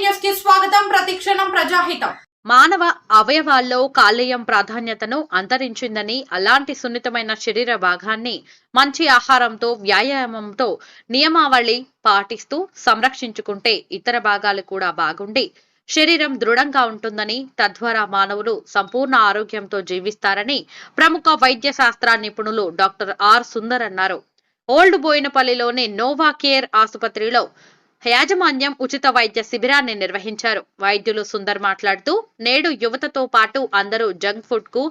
న్యూస్కి స్వాగతం. ప్రతిక్షణం ప్రజాహితం. మానవ అవయవాల్లో కాలేయం ప్రాధాన్యతను అంతరించిందని అలాంటి సున్నితమైన శరీర భాగాన్ని మంచి ఆహారంతో వ్యాయామంతో నియమావళి పాటిస్తూ సంరక్షించుకుంటే ఇతర భాగాలు కూడా బాగుండి శరీరం దృఢంగా ఉంటుందని తద్వారా మానవులు సంపూర్ణ ఆరోగ్యంతో జీవిస్తారని ప్రముఖ వైద్య శాస్త్ర నిపుణులు డాక్టర్ ఆర్ సుందర్ అన్నారు. ఓల్డ్ బోయినపల్లిలోని నోవా కేర్ ఆసుపత్రిలో యాజమాన్యం ఉచిత వైద్య శిబిరాన్ని నిర్వహించారు. వైద్యులు సుందర్ మాట్లాడుతూ నేడు యువతతో పాటు అందరూ జంక్ ఫుడ్కు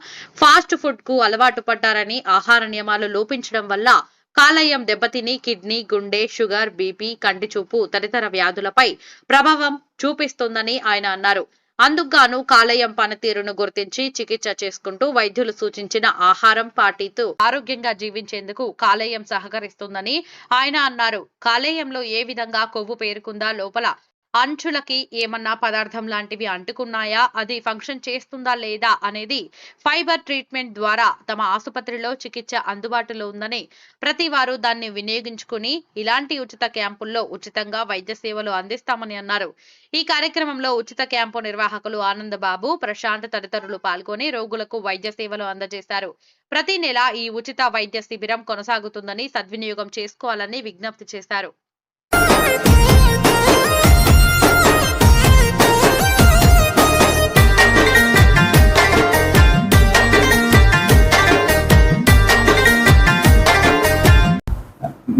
ఫాస్ట్ ఫుడ్కు అలవాటు పడ్డారని ఆహార నియమాలు లోపించడం వల్ల కాలేయం దెబ్బతిని కిడ్నీ గుండె షుగర్ బీపీ కంటి చూపు తదితర వ్యాధులపై ప్రభావం చూపిస్తోందని ఆయన అన్నారు. అందుకుగాను కాలేయం పనితీరును గుర్తించి చికిత్స చేసుకుంటూ వైద్యులు సూచించిన ఆహారం పాటిస్తూ ఆరోగ్యంగా జీవించేందుకు కాలేయం సహకరిస్తుందని ఆయన అన్నారు. కాలేయంలో ఏ విధంగా కొవ్వు పేరుకుందా లోపల అంచులకి ఏమన్నా పదార్థం లాంటివి అంటుకున్నాయా? అది ఫంక్షన్ చేస్తుందా లేదా? అనేది ఫైబర్ ట్రీట్మెంట్ ద్వారా తమ ఆసుపత్రిలో చికిత్స అందుబాటులో ఉందని ప్రతి వారు దాన్ని వినియోగించుకుని ఇలాంటి ఉచిత క్యాంపుల్లో ఉచితంగా వైద్య సేవలు అందిస్తామని అన్నారు. ఈ కార్యక్రమంలో ఉచిత క్యాంపు నిర్వాహకులు ఆనందబాబు ప్రశాంత్ తదితరులు పాల్గొని రోగులకు వైద్య సేవలు అందజేశారు. ప్రతి నెల ఈ ఉచిత వైద్య శిబిరం కొనసాగుతుందని సద్వినియోగం చేసుకోవాలని విజ్ఞప్తి చేశారు.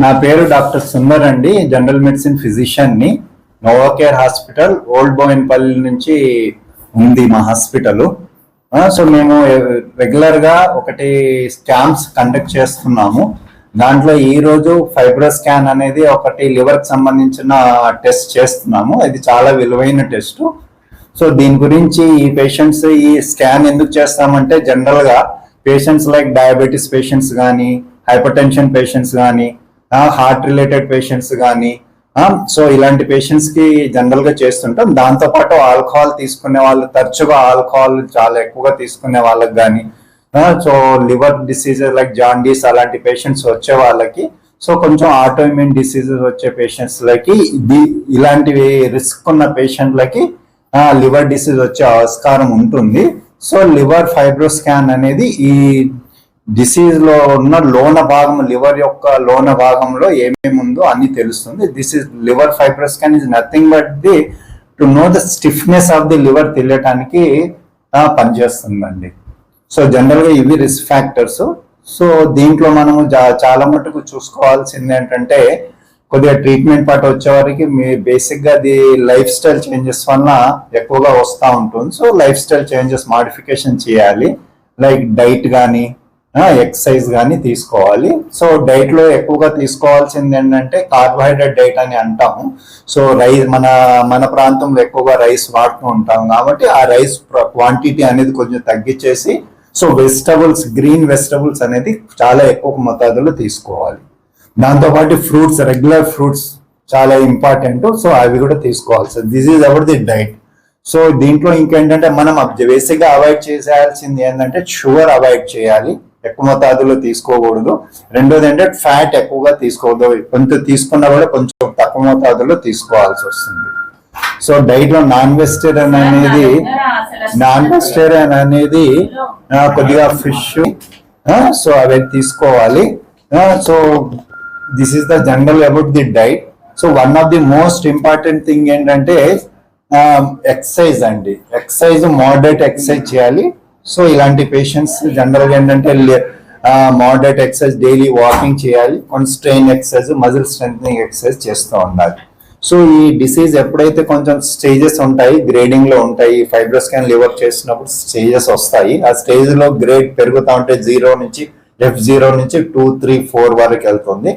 నా పేరు డాక్టర్ సుందర్ అండి జనరల్ మెడిసిన్ ఫిజిషియన్ని. నోవాకేర్ హాస్పిటల్ ఓల్డ్ బోయిన్పల్లి నుంచి ఉంది మా హాస్పిటల్. సో మేము రెగ్యులర్గా ఒకటి స్కామ్స్ కండక్ట్ చేస్తున్నాము. దాంట్లో ఈ రోజు ఫైబ్రో స్కాన్ అనేది ఒకటి లివర్కి సంబంధించిన టెస్ట్ చేస్తున్నాము. ఇది చాలా విలువైన టెస్ట్. సో దీని గురించి ఈ పేషెంట్స్ ఈ స్కాన్ ఎందుకు చేస్తామంటే జనరల్గా పేషెంట్స్ లైక్ డయాబెటీస్ పేషెంట్స్ కానీ హైపర్ టెన్షన్ పేషెంట్స్ కానీ హార్ట్ రిలేటెడ్ పేషెంట్స్ కానీ సో ఇలాంటి పేషెంట్స్కి జనరల్గా చేస్తుంటాం. దాంతో పాటు ఆల్కహాల్ తీసుకునే వాళ్ళు తరచుగా ఆల్కహాల్ చాలా ఎక్కువగా తీసుకునే వాళ్ళకి కానీ so liver diseases like jaundice అలాంటి పేషెంట్స్ వచ్చే వాళ్ళకి సో కొంచెం ఆటోఇమ్యూన్ డిసీజెస్ వచ్చే పేషెంట్స్ లకి ఇలాంటివి రిస్క్ ఉన్న పేషెంట్లకి లివర్ డిసీజ్ వచ్చే ఆస్కారం ఉంటుంది. సో లివర్ ఫైబ్రో స్కాన్ అనేది ఈ డిసీజ్లో ఉన్న లోన భాగం లివర్ యొక్క లోన భాగంలో ఏమేమి ఉందో అన్ని తెలుస్తుంది. This is liver fibrous scan is nothing but the to know the stiffness of the liver తెలియటానికి పనిచేస్తుందండి. సో జనరల్గా ఇవి రిస్క్ ఫ్యాక్టర్స్ సో దీంట్లో మనము చాలా మటుకు చూసుకోవాల్సింది ఏంటంటే కొద్దిగా ట్రీట్మెంట్ పాటు వచ్చేవారికి మీ బేసిక్గా అది లైఫ్ స్టైల్ చేంజెస్ వల్ల ఎక్కువగా వస్తూ ఉంటుంది. So life style changes modification చేయాలి. లైక్ డైట్ కానీ ఎక్సర్సైజ్ కానీ తీసుకోవాలి. సో డైట్లో ఎక్కువగా తీసుకోవాల్సింది ఏంటంటే కార్బోహైడ్రేట్ డైట్ అని అంటాము. సో రైస్ మన మన ప్రాంతంలో ఎక్కువగా రైస్ వాడుతూ ఉంటాం కాబట్టి ఆ రైస్ క్వాంటిటీ అనేది కొంచెం తగ్గించేసి సో వెజిటబుల్స్ గ్రీన్ వెజిటబుల్స్ అనేది చాలా ఎక్కువ మోతాదులో తీసుకోవాలి. దాంతోపాటు ఫ్రూట్స్ రెగ్యులర్ ఫ్రూట్స్ చాలా ఇంపార్టెంట్ సో అవి కూడా తీసుకోవాల్సి this is our the diet so దీంట్లో ఇంకేంటంటే మనం బేసిక్గా అవాయిడ్ చేసేయాల్సింది ఏంటంటే షుగర్ అవాయిడ్ చేయాలి. ఎక్కువ మోతాదులో తీసుకోకూడదు. రెండోది ఏంటంటే ఫ్యాట్ ఎక్కువగా తీసుకోకూడదు కొంచెం తీసుకున్నా కూడా కొంచెం తక్కువ మోతాదులో తీసుకోవాల్సి వస్తుంది. సో డైట్లో నాన్ వెజిటేరియన్ అనేది నాన్ వెజిటేరియన్ అనేది కొద్దిగా ఫిష్ సో అవి తీసుకోవాలి. So this is the general about the diet. So one of the most important thing ఏంటంటే ఎక్సర్సైజ్ అండి. ఎక్సర్సైజ్ మోడరేట్ ఎక్సర్సైజ్ చేయాలి. సో ఇలాంటి పేషెంట్స్ జనరల్గా ఏంటంటే మోడరేట్ ఎక్సర్సైజ్ డైలీ వాకింగ్ చేయాలి. కొంచెం strain exercise muscle strength exercise చేస్తూ ఉండాలి. సో ఈ డిసీజ్ ఎప్పుడైతే కొంచెం స్టేజెస్ ఉంటాయి గ్రేడింగ్లో ఉంటాయి ఫైబ్రోస్కాన్ లివర్ చేసినప్పుడు స్టేజెస్ వస్తాయి. ఆ స్టేజ్లో గ్రేడ్ పెరుగుతూ ఉంటే జీరో నుంచి లెఫ్ట్ జీరో నుంచి టూ త్రీ ఫోర్ వరకు వెళ్తుంది.